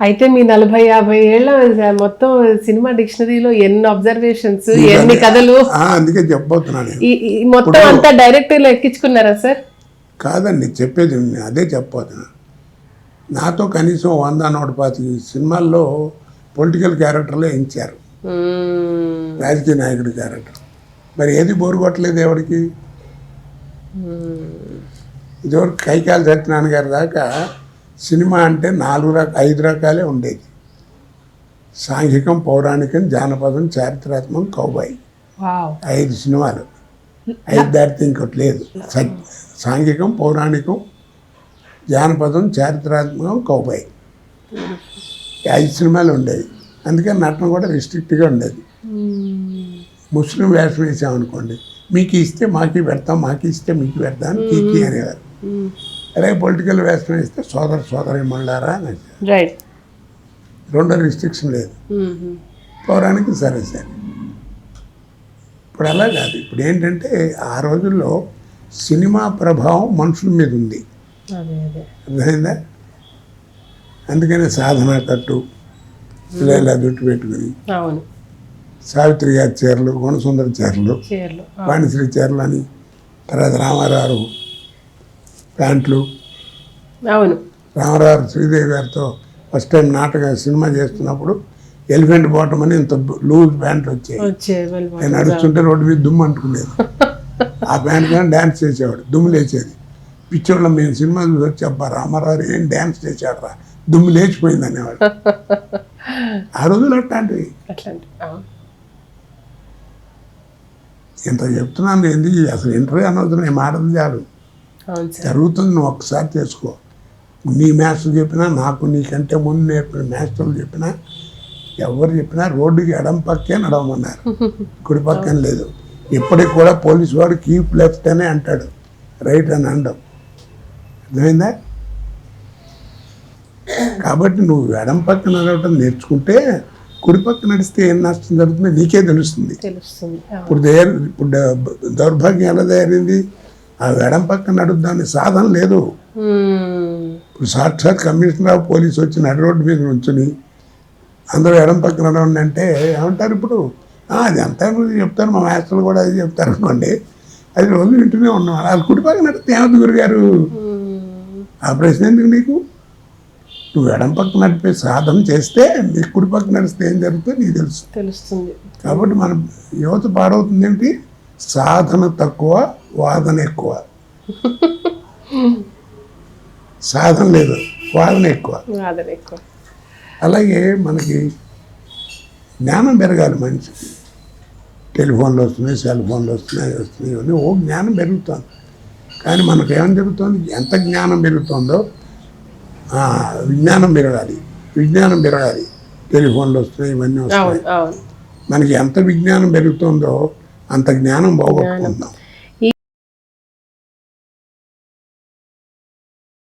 అయితే మీ నలభై యాభై ఏళ్ళ మొత్తం సినిమా డిక్షనరీలో ఎన్ని అబ్జర్వేషన్స్ ఎన్ని కథలు? అందుకే చెప్పబోతున్నాను మొత్తం అంతా డైరెక్టర్లు ఎక్కించుకున్నారా సార్? కాదండి చెప్పేది అదే చెప్పబోతున్నాను. నాతో కనీసం వంద నూట పాతి సినిమాల్లో పొలిటికల్ క్యారెక్టర్లే ఎంచారు. రాజకీయ నాయకుడి క్యారెక్టర్ మరి ఏది బోరు కొట్టలేదు ఎవరికి ఇదివరకు కైకాల సత్యనారాయణ గారి దాకా సినిమా అంటే నాలుగు రక ఐదు రకాలే ఉండేది. సాంఘికం పౌరాణికం జానపదం చారిత్రాత్మకం కౌబాయి. ఐదు సినిమాలు. ఐదు దాటితే ఇంకోటి లేదు. సాంఘికం పౌరాణికం జానపదం చారిత్రాత్మకం కౌబాయి. ఐదు సినిమాలు ఉండేవి. అందుకని నటన కూడా రిస్ట్రిక్ట్గా ఉండేది. ముస్లిం వేషం వేసామనుకోండి మీకు ఇస్తే మాకి పెడతాం మాకి ఇస్తే మీకు పెడతాం కీకి అనేవారు. అలాగే పొలిటికల్ వేషం వేస్తే సోదర సోదరి మండలారా అని. రైట్ రెండో రిస్ట్రిక్షన్ లేదు. పౌరాణికం సరే సరే. ఇప్పుడు అలా కాదు. ఇప్పుడు ఏంటంటే ఆ రోజుల్లో సినిమా ప్రభావం మనుషుల మీద ఉంది. అర్థమైందా? అందుకనే సాధన కట్టు ఇలా జుట్టు పెట్టుకుని సావిత్రి గారి చీరలు గుణసుందరి చీరలు చీరలు వాణిశ్రీ చీరలు అని తర్వాత రామారావు ప్యాంట్లు. అవును. రామారావు శ్రీదేవి గారితో ఫస్ట్ టైం నాటక సినిమా చేస్తున్నప్పుడు ఎలిఫెంట్ బాటమ్ అని ఇంత లూజ్ ప్యాంట్లు వచ్చాయి. వచ్చే నేను నడుస్తుంటే రోడ్డు మీద దుమ్ము అంటుకునేది. ఆ ప్యాంట్ కానీ డ్యాన్స్ చేసేవాడు దుమ్ము లేచేది. పిచ్చోళ్ళం మేము సినిమా చూసి వచ్చి అబ్బా రామారావు ఏం డ్యాన్స్ చేశాడు రా దుమ్ము లేచిపోయింది అనేవాడు. ఆ రోజులు అట్లాంటివి. ఇంత చెప్తున్నాను ఏంది అసలు ఇంటర్వ్యూ అనవసరం నేను మాటలు చాలు. జరుగుతుంది నువ్వు ఒక్కసారి చేసుకో నీ మ్యాథ్స్ చెప్పినా నాకు నీకంటే ముందు నేర్పిన మ్యాథ్స్లు చెప్పినా ఎవరు చెప్పినా రోడ్డుకి ఎడం పక్కే నడవమన్నారు. కుడి పక్కన లేదు. ఇప్పటికి కూడా పోలీసు వాడు కీప్ లెఫ్ట్ అనే అంటాడు. రైట్ అని అండం అర్థమైందా? కాబట్టి నువ్వు ఎడం పక్క నడవటం నేర్చుకుంటే కుడి పక్క నడిస్తే ఏం నష్టం జరుగుతుందో నీకే తెలుస్తుంది. ఇప్పుడు ఇప్పుడు దౌర్భాగ్యం ఎలా తయారైంది? ఆ ఎడం పక్క నడుద్దాని సాధన లేదు. సాక్షాత్ కమిషనర్ ఆఫ్ పోలీస్ వచ్చి నడి రోడ్డు మీద నుంచుని అందరూ ఎడం పక్క నడవండి అంటే ఏమంటారు ఇప్పుడు? "ఆ, అది మీరు చెప్తారు మా మాస్టర్లు కూడా అది చెప్తారు అనుకోండి. అది రోజు వింటూనే ఉన్నాం. వాళ్ళు కుడి పక్క నడితే ఏమవుతుంది గురుగారు. ఆ ప్రశ్న ఎందుకు నీకు? నువ్వు ఎడం పక్క నడిపే సాధన చేస్తే నీకు కుడి పక్క నడిస్తే ఏం జరుగుతుందో నీకు తెలుసు. తెలుస్తుంది. కాబట్టి మన యువత పాడవుతుంది ఏంటి సాధన తక్కువ వాదన ఎక్కువ. సాధన లేదు వాదన ఎక్కువ. అలాగే మనకి జ్ఞానం పెరగాలి మనిషికి. టెలిఫోన్లు వస్తున్నాయి సెల్ ఫోన్లు వస్తున్నాయి వస్తున్నాయి ఇవన్నీ ఓ జ్ఞానం పెరుగుతుంది. కానీ మనకు ఏమని జరుగుతుంది? ఎంత జ్ఞానం పెరుగుతుందో విజ్ఞానం పెరగాలి విజ్ఞానం పెరగాలి. టెలిఫోన్లు వస్తున్నాయి ఇవన్నీ వస్తున్నాయి. మనకి ఎంత విజ్ఞానం పెరుగుతుందో అంత జ్ఞానం పోగొట్టుకుంటాం